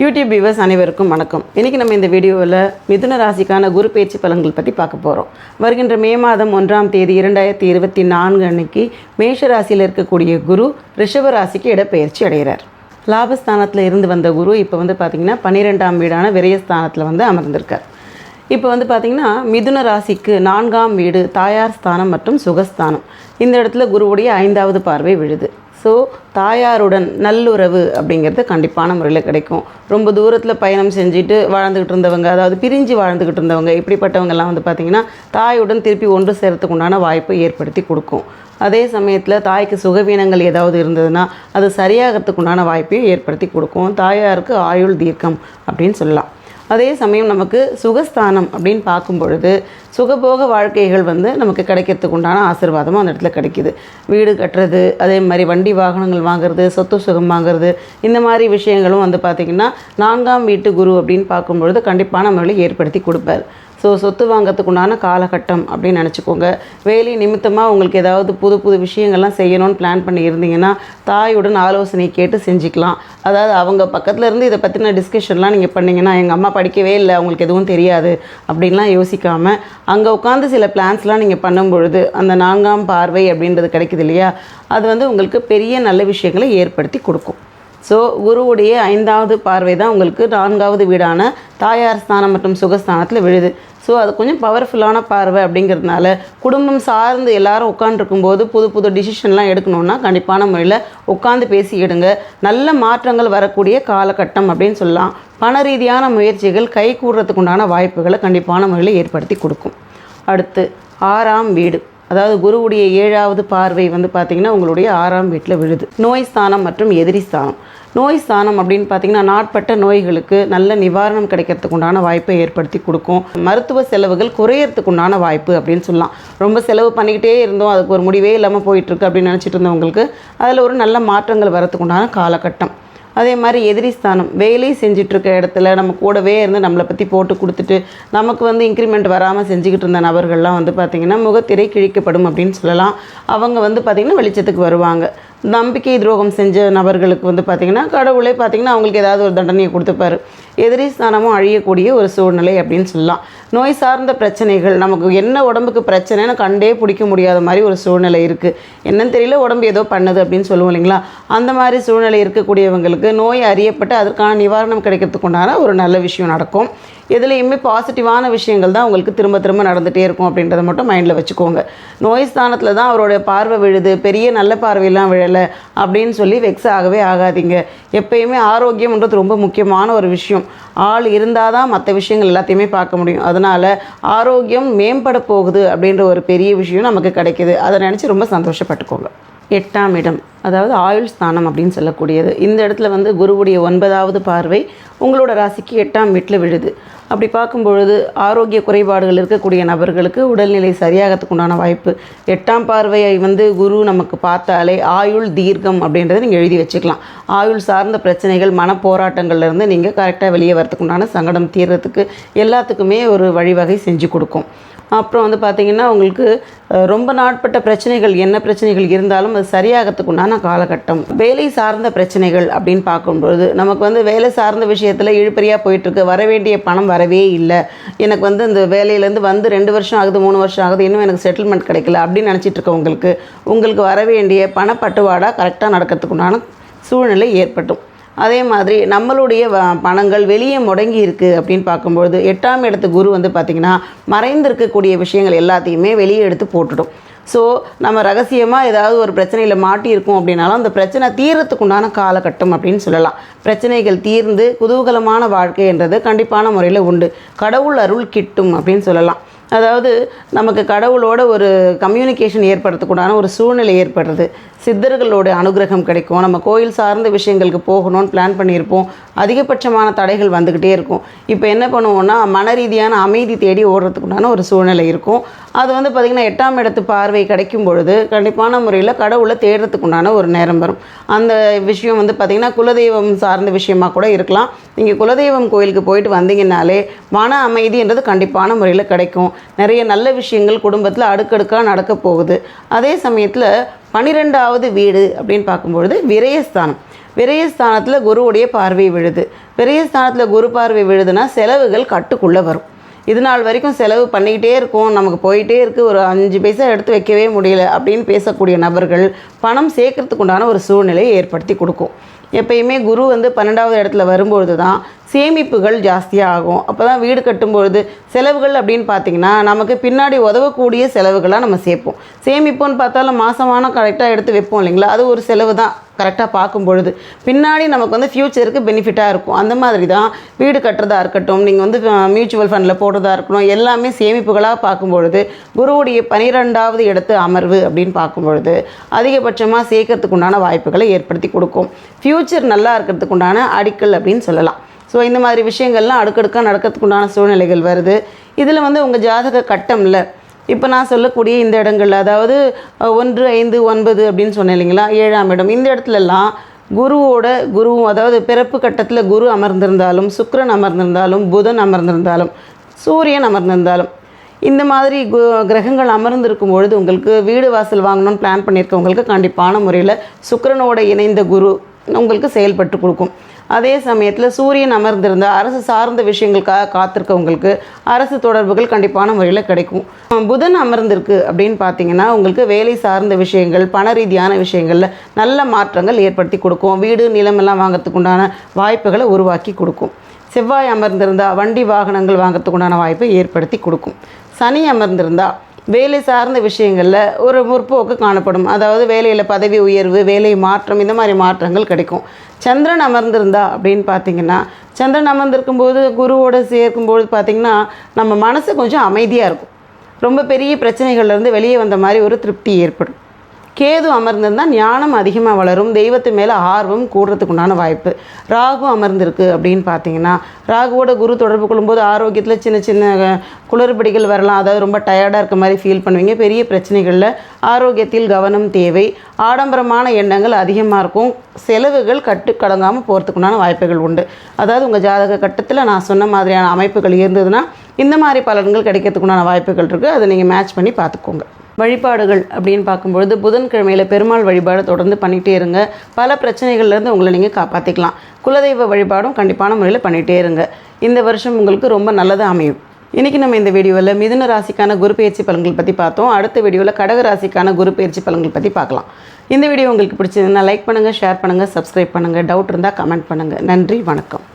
YouTube viewers அனைவருக்கும் வணக்கம். இன்றைக்கி நம்ம இந்த வீடியோவில் மிதுன ராசிக்கான குரு பயிற்சி பலன்கள் பற்றி பார்க்க போகிறோம் வருகின்ற மே மாதம் ஒன்றாம் தேதி இரண்டாயிரத்தி இருபத்தி நான்கு அன்னைக்கு மேஷ ராசியில் இருக்கக்கூடிய குரு ரிஷப ராசிக்கு இடப்பெயர்ச்சி அடைகிறார். லாபஸ்தானத்தில் இருந்து வந்த குரு இப்போ வந்து பார்த்திங்கன்னா பன்னிரெண்டாம் வீடான விரயஸ்தானத்தில் வந்து அமர்ந்திருக்கார். இப்போ வந்து பார்த்திங்கன்னா மிதுன ராசிக்கு நான்காம் வீடு தாயார் ஸ்தானம் மற்றும் சுகஸ்தானம். இந்த இடத்துல குருவுடைய ஐந்தாவது பார்வை விழுது. ஸோ தாயாருடன் நல்லுறவு அப்படிங்கிறது கண்டிப்பான முறையில் கிடைக்கும். ரொம்ப தூரத்தில் பயணம் செஞ்சுட்டு வாழ்ந்துக்கிட்டு இருந்தவங்க அதாவது பிரிஞ்சு வாழ்ந்துக்கிட்டு இருந்தவங்க இப்படிப்பட்டவங்கெல்லாம் வந்து பார்த்திங்கன்னா தாயுடன் திருப்பி ஒன்று சேர்த்துக்கு உண்டான வாய்ப்பை ஏற்படுத்தி கொடுக்கும். அதே சமயத்தில் தாய்க்கு சுகவீனங்கள் ஏதாவது இருந்ததுன்னா அது சரியாகிறதுக்கு உண்டான வாய்ப்பையும் ஏற்படுத்தி கொடுக்கும். தாயாருக்கு ஆயுள் தீர்க்கம் அப்படின்னு சொல்லலாம். அதே சமயம் நமக்கு சுகஸ்தானம் அப்படின்னு பார்க்கும் பொழுது சுகபோக வாழ்க்கைகள் வந்து நமக்கு கிடைக்கிறதுக்கு உண்டான ஆசீர்வாதமும் அந்த இடத்துல கிடைக்கிது. வீடு கட்டுறது அதே மாதிரி வண்டி வாகனங்கள் வாங்குறது சொத்து சுகம் வாங்குறது இந்த மாதிரி விஷயங்களும் வந்து பார்த்திங்கன்னா நான்காம் வீட்டு குரு அப்படின்னு பார்க்கும்பொழுது கண்டிப்பான முறையில் ஏற்படுத்தி கொடுப்பார். ஸோ சொத்து வாங்கிறதுக்கு உண்டான காலகட்டம் அப்படின்னு நினச்சிக்கோங்க. வேலை நிமித்தமாக உங்களுக்கு ஏதாவது புது புது விஷயங்கள்லாம் செய்யணும்னு பிளான் பண்ணி இருந்தீங்கன்னா தாயுடன் ஆலோசனை கேட்டு செஞ்சுக்கலாம். அதாவது அவங்க பக்கத்தில் இருந்து இதை பற்றின டிஸ்கஷன்லாம் நீங்கள் பண்ணிங்கன்னா எங்கள் அம்மா படிக்கவே இல்லை அவங்களுக்கு எதுவும் தெரியாது அப்படின்லாம் யோசிக்காமல் அங்கே உட்காந்து சில பிளான்ஸ்லாம் நீங்கள் பண்ணும் பொழுது அந்த நான்காம் பார்வை அப்படின்றது கிடைக்குது இல்லையா? அது வந்து உங்களுக்கு பெரிய நல்ல விஷயங்களை ஏற்படுத்தி கொடுக்கும். ஸோ குருவுடைய ஐந்தாவது பார்வை தான் உங்களுக்கு நான்காவது வீடான தாயார் ஸ்தானம் மற்றும் சுகஸ்தானத்தில் விழுது. ஸோ அது கொஞ்சம் பவர்ஃபுல்லான பார்வை அப்படிங்கிறதுனால குடும்பம் சார்ந்து எல்லாரும் உட்காந்துருக்கும் போது புது புது டிசிஷன்லாம் எடுக்கணும்னா கண்டிப்பான முறையில் உட்காந்து பேசி எடுங்க நல்ல மாற்றங்கள் வரக்கூடிய காலகட்டம் அப்படின்னு சொல்லலாம். பண ரீதியான முயற்சிகள் கை கூடுறதுக்கு உண்டான வாய்ப்புகளை கண்டிப்பான முறையில் ஏற்படுத்தி கொடுக்கும். அடுத்து ஆறாம் வீடு. அதாவது குருவுடைய ஏழாவது பார்வை வந்து பார்த்திங்கன்னா உங்களுடைய ஆறாம் வீட்டில் விழுது. நோய் ஸ்தானம் மற்றும் எதிரி ஸ்தானம். நோய் ஸ்தானம் அப்படின்னு பார்த்தீங்கன்னா நாட்பட்ட நோய்களுக்கு நல்ல நிவாரணம் கிடைக்கிறதுக்கு உண்டான வாய்ப்பை ஏற்படுத்தி கொடுக்கும். மருத்துவ செலவுகள் குறையறதுக்கு உண்டான வாய்ப்பு அப்படின்னு சொல்லலாம். ரொம்ப செலவு பண்ணிக்கிட்டே இருந்தோம். அதுக்கு ஒரு முடிவே இல்லாமல் போயிட்டுருக்கு அப்படின்னு நினச்சிட்டு இருந்தவங்களுக்கு அதில் ஒரு நல்ல மாற்றங்கள் வரதுக்கு உண்டான காலகட்டம். அதே மாதிரி எதிரி ஸ்தானம் வேலை செஞ்சிட்ருக்க இடத்துல நம்ம கூடவே இருந்து நம்மளை பற்றி போட்டு கொடுத்துட்டு நமக்கு வந்து இன்க்ரிமெண்ட் வராமல் செஞ்சுக்கிட்டு இருந்த நபர்கள்லாம் வந்து பார்த்திங்கன்னா முகத்திரை கிழிக்கப்படும் அப்படின்னு சொல்லலாம். அவங்க வந்து பார்த்திங்கன்னா வெளிச்சத்துக்கு வருவாங்க. நம்பிக்கை துரோகம் செஞ்ச நபர்களுக்கு வந்து பார்த்திங்கன்னா கடவுளே பார்த்திங்கன்னா அவங்களுக்கு ஏதாவது ஒரு தண்டனையை கொடுத்துப்பாரு. எதிரி ஸ்தானமும் அழியக்கூடிய ஒரு சூழ்நிலை அப்படின்னு சொல்லலாம். நோய் சார்ந்த பிரச்சனைகள் நமக்கு என்ன உடம்புக்கு பிரச்சனைன்னு கண்டே பிடிக்க முடியாத மாதிரி ஒரு சூழ்நிலை இருக்குது என்னன்னு தெரியல உடம்பு ஏதோ பண்ணுது அப்படின்னு சொல்லுவோம் இல்லைங்களா? அந்த மாதிரி சூழ்நிலை இருக்கக்கூடியவங்களுக்கு நோய் அறியப்பட்டு அதற்கான நிவாரணம் கிடைக்கிறதுக்குண்டான ஒரு நல்ல விஷயம் நடக்கும். எதுலேயுமே பாசிட்டிவான விஷயங்கள் தான் உங்களுக்கு திரும்ப திரும்ப நடந்துகிட்டே இருக்கும் அப்படின்றத மட்டும் மைண்டில் வச்சுக்கோங்க. நோய் ஸ்தானத்தில் தான் அவருடைய பார்வை விழுது பெரிய நல்ல பார்வையெல்லாம் விழலை அப்படின்னு சொல்லி வெக்ஸ் ஆகவே ஆகாதீங்க. எப்பயுமே ஆரோக்கியம்ன்றது ரொம்ப முக்கியமான ஒரு விஷயம். ஆள் இருந்தால் தான் மற்ற விஷயங்கள் எல்லாத்தையுமே பார்க்க முடியும். அதனால் ஆரோக்கியம் மேம்பட போகுது அப்படின்ற ஒரு பெரிய விஷயம் நமக்கு கிடைக்கிது. அதை நினச்சி ரொம்ப சந்தோஷப்பட்டுக்கோங்க. எட்டாம் இடம் அதாவது ஆயுள் ஸ்தானம் அப்படின்னு சொல்லக்கூடியது. இந்த இடத்துல வந்து குருவுடைய ஒன்பதாவது பார்வை உங்களோட ராசிக்கு எட்டாம் வீட்டில் விழுது. அப்படி பார்க்கும்பொழுது ஆரோக்கிய குறைபாடுகள் இருக்கக்கூடிய நபர்களுக்கு உடல்நிலை சரியாகிறதுக்குண்டான வாய்ப்பு. எட்டாம் பார்வையை வந்து குரு நமக்கு பார்த்தாலே ஆயுள் தீர்க்கம் அப்படின்றத நீங்கள் எழுதி வச்சுக்கலாம். ஆயுள் சார்ந்த பிரச்சனைகள் மனப்போராட்டங்கள்லேருந்து நீங்கள் கரெக்டாக வெளியே வரத்துக்குண்டான சங்கடம் தீர்றதுக்கு எல்லாத்துக்குமே ஒரு வழிவகை செஞ்சு கொடுக்கும். அப்புறம் வந்து பார்த்திங்கன்னா உங்களுக்கு ரொம்ப நாட்பட்ட பிரச்சனைகள் என்ன பிரச்சனைகள் இருந்தாலும் அது சரியாகிறதுக்குண்டான காலகட்டம். வேலை சார்ந்த பிரச்சனைகள் அப்படின்னு பார்க்கும்பொழுது நமக்கு வந்து வேலை சார்ந்த விஷயத்தில் இழுப்பறியாக போயிட்டுருக்கு வர வேண்டிய பணம் வரவே இல்லை. எனக்கு வந்து இந்த வேலையிலேருந்து வந்து ரெண்டு வருஷம் ஆகுது மூணு வருஷம் ஆகுது இன்னும் எனக்கு செட்டில்மெண்ட் கிடைக்கல அப்படின்னு நினச்சிட்டு இருக்கவங்களுக்கு உங்களுக்கு வர வேண்டிய பணப்பட்டுவாடாக கரெக்டாக நடக்கிறதுக்குண்டான சூழ்நிலை ஏற்பட்டும். அதே மாதிரி நம்மளுடைய வ- பணங்கள் வெளியே முடங்கி இருக்குது அப்படின்னு பார்க்கும்பொழுது எட்டாம் இடத்து குரு வந்து பார்த்திங்கன்னா மறைந்திருக்கக்கூடிய விஷயங்கள் எல்லாத்தையுமே வெளியே எடுத்து போட்டுடும். ஸோ நம்ம ரகசியமாக ஏதாவது ஒரு பிரச்சனையில் மாட்டியிருக்கோம் அப்படின்னாலும் அந்த பிரச்சனை தீரத்துக்குண்டான காலகட்டம் அப்படின்னு சொல்லலாம். பிரச்சனைகள் தீர்ந்து குதூகலமான வாழ்க்கைன்றது கண்டிப்பான முறையில் உண்டு. கடவுள் அருள் கிட்டும் அப்படின்னு சொல்லலாம். அதாவது நமக்கு கடவுளோட ஒரு கம்யூனிகேஷன் ஏற்படுறதுக்குண்டான ஒரு சூழ்நிலை ஏற்படுறது. சித்தர்களோட அனுகிரகம் கிடைக்கும். நம்ம கோயில் சார்ந்த விஷயங்களுக்கு போகணும்னு பிளான் பண்ணியிருப்போம். அதிகபட்சமான தடைகள் வந்துக்கிட்டே இருக்கும். இப்போ என்ன பண்ணுவோம்னா மன ரீதியான அமைதி தேடி ஓடுறதுக்குண்டான ஒரு சூழ்நிலை இருக்கும். அது வந்து பார்த்திங்கன்னா எட்டாம் இடத்து பார்வை கிடைக்கும் பொழுது கண்டிப்பான முறையில் கடவுளை தேடுறதுக்குண்டான ஒரு நேரம் வரும். அந்த விஷயம் வந்து பார்த்திங்கன்னா குலதெய்வம் சார்ந்த விஷயமாக கூட இருக்கலாம். நீங்கள் குலதெய்வம் கோயிலுக்கு போயிட்டு வந்தீங்கன்னாலே மன அமைதின்றது கண்டிப்பான முறையில் கிடைக்கும். நிறைய நல்ல விஷயங்கள் குடும்பத்தில் அடுக்கடுக்காக நடக்க போகுது. அதே சமயத்தில் பன்னிரெண்டாவது வீடு அப்படின்னு பார்க்கும்பொழுது விரயஸ்தானம். விரயஸ்தானத்தில் குருவுடைய பார்வை விழுது. விரயஸ்தானத்தில் குரு பார்வை விழுதுன்னா செலவுகள் கட்டுக்குள்ளே வரும். இது நாள் வரைக்கும் செலவு பண்ணிக்கிட்டே இருக்கும். நமக்கு போயிட்டே இருக்குது ஒரு அஞ்சு பைசா எடுத்து வைக்கவே முடியல அப்படின்னு பேசக்கூடிய நபர்கள் பணம் சேர்க்கறதுக்குண்டான ஒரு சூழ்நிலையை ஏற்படுத்தி கொடுக்கும். எப்பயுமே குரு வந்து பன்னெண்டாவது இடத்துல வரும்பொழுது தான் சேமிப்புகள் ஜாஸ்தியாக ஆகும் அப்போ தான் வீடு கட்டும்பொழுது செலவுகள் அப்படின்னு பார்த்தீங்கன்னா நமக்கு பின்னாடி உதவக்கூடிய செலவுகளாக நம்ம சேர்ப்போம். சேமிப்புன்னு பார்த்தாலும் மாதமான கரெக்டாக எடுத்து வைப்போம் இல்லைங்களா? அது ஒரு செலவு தான் கரெக்டாக பார்க்கும் பொழுது பின்னாடி நமக்கு வந்து ஃப்யூச்சருக்கு பெனிஃபிட்டாக இருக்கும். அந்த மாதிரி தான் வீடு கட்டுறதா இருக்கட்டும் நீங்கள் வந்து மியூச்சுவல் ஃபண்டில் போடுறதா இருக்கணும் எல்லாமே சேமிப்புகளாக பார்க்கும் பொழுது குருவுடைய பனிரெண்டாவது இடத்து அமர்வு அப்படின்னு பார்க்கும் பொழுது அதிகபட்சமாக சேர்க்கறதுக்கு உண்டான வாய்ப்புகளை ஏற்படுத்தி கொடுக்கும். ஃப்யூச்சர் நல்லா இருக்கிறதுக்கு உண்டான அடிக்கல் அப்படின்னு சொல்லலாம். ஸோ இந்த மாதிரி விஷயங்கள்லாம் அடுக்கடுக்காக நடக்கிறதுக்கு உண்டான சூழ்நிலைகள் வருது. இதில் வந்து உங்கள் ஜாதக கட்டம்ல இப்போ நான் சொல்லக்கூடிய இந்த இடங்களில் அதாவது ஒன்று ஐந்து ஒன்பது அப்படின்னு சொன்னேன் இல்லைங்களா? ஏழாம் இடம். இந்த இடத்துலலாம் குருவோட குருவும் அதாவது பிறப்பு கட்டத்தில் குரு அமர்ந்திருந்தாலும் சுக்கரன் அமர்ந்திருந்தாலும் புதன் அமர்ந்திருந்தாலும் சூரியன் அமர்ந்திருந்தாலும் இந்த மாதிரி கு கிரகங்கள் அமர்ந்திருக்கும் பொழுது உங்களுக்கு வீடு வாசல் வாங்கணும்னு பிளான் பண்ணியிருக்கவங்களுக்கு கண்டிப்பான முறையில் சுக்கரனோட இணைந்த குரு உங்களுக்கு செயல்பட்டு கொடுக்கும். அதே சமயத்தில் சூரியன் அமர்ந்திருந்த அரசு சார்ந்த விஷயங்களுக்காக காத்திருக்கவங்களுக்கு அரசு தொடர்புகள் கண்டிப்பான முறையில் கிடைக்கும். புதன் அமர்ந்திருக்கு அப்படின்னு பார்த்தீங்கன்னா உங்களுக்கு வேலை சார்ந்த விஷயங்கள் பண ரீதியான விஷயங்களில் நல்ல மாற்றங்கள் ஏற்படுத்தி கொடுக்கும். வீடு நிலமெல்லாம் வாங்கிறதுக்கு உண்டான வாய்ப்புகளை உருவாக்கி கொடுக்கும். செவ்வாய் அமர்ந்திருந்தா வண்டி வாகனங்கள் வாங்கிறதுக்கு உண்டான வாய்ப்பை ஏற்படுத்தி கொடுக்கும். சனி அமர்ந்திருந்தால் வேலை சார்ந்த விஷயங்களில் ஒரு முற்போக்கு காணப்படும். அதாவது வேலையில் பதவி உயர்வு வேலை மாற்றம் இந்த மாதிரி மாற்றங்கள் கிடைக்கும். சந்திரன் அமர்ந்திருந்தா அப்படின்னு பார்த்தீங்கன்னா சந்திரன் அமர்ந்திருக்கும்போது குருவோடு சேர்க்கும்போது பார்த்தீங்கன்னா நம்ம மனசு கொஞ்சம் அமைதியாக இருக்கும். ரொம்ப பெரிய பிரச்சனைகள்லேருந்து வெளியே வந்த மாதிரி ஒரு திருப்தி ஏற்படும். கேது அமர்ந்திருந்தால் ஞானம் அதிகமாக வளரும் தெய்வத்து மேலே ஆர்வம் கூடுறதுக்குண்டான வாய்ப்பு. ராகு அமர்ந்திருக்கு அப்படின்னு பார்த்தீங்கன்னா ராகுவோட குரு தொடர்பு கொள்ளும்போது ஆரோக்கியத்தில் சின்ன சின்ன குளறுபடிகள் வரலாம். அதாவது ரொம்ப டயர்டாக இருக்க மாதிரி ஃபீல் பண்ணுவீங்க. பெரிய பிரச்சனைகளில் ஆரோக்கியத்தில் கவனம் தேவை. ஆடம்பரமான எண்ணங்கள் அதிகமாக இருக்கும். செலவுகள் கட்டு கடங்காமல் போகிறதுக்குண்டான வாய்ப்புகள் உண்டு. அதாவது உங்கள் ஜாதக கட்டத்தில் நான் சொன்ன மாதிரியான அமைப்புகள் இருந்ததுன்னா இந்த மாதிரி பலன்கள் கிடைக்கிறதுக்குண்டான வாய்ப்புகள் இருக்குது அதை நீங்கள் மேட்ச் பண்ணி பார்த்துக்கோங்க வழிபாடுகள் அப்படின்னு பார்க்கும்பொழுது புதன்கிழமையில் பெருமாள் வழிபாடு தொடர்ந்து பண்ணிகிட்டே இருங்க. பல பிரச்சனைகள்லேருந்து உங்களை நீங்கள் காப்பாற்றிக்கலாம் குலதெய்வ வழிபாடும் கண்டிப்பான முறையில் பண்ணிகிட்டே இருங்க. இந்த வருஷம் உங்களுக்கு ரொம்ப நல்லதாக அமையும். இன்றைக்கி நம்ம இந்த வீடியோவில் மிதுன ராசிக்கான குரு பயிற்சி பலன்கள் பற்றி பார்த்தோம். அடுத்த வீடியோவில் கடக ராசிக்கான குரு பயிற்சி பலன்கள் பற்றி பார்க்கலாம். இந்த வீடியோ உங்களுக்கு பிடிச்சதுன்னா லைக் பண்ணுங்கள் ஷேர் பண்ணுங்கள் சப்ஸ்கிரைப் பண்ணுங்கள் டவுட் இருந்தால் கமெண்ட் பண்ணுங்கள் நன்றி வணக்கம்.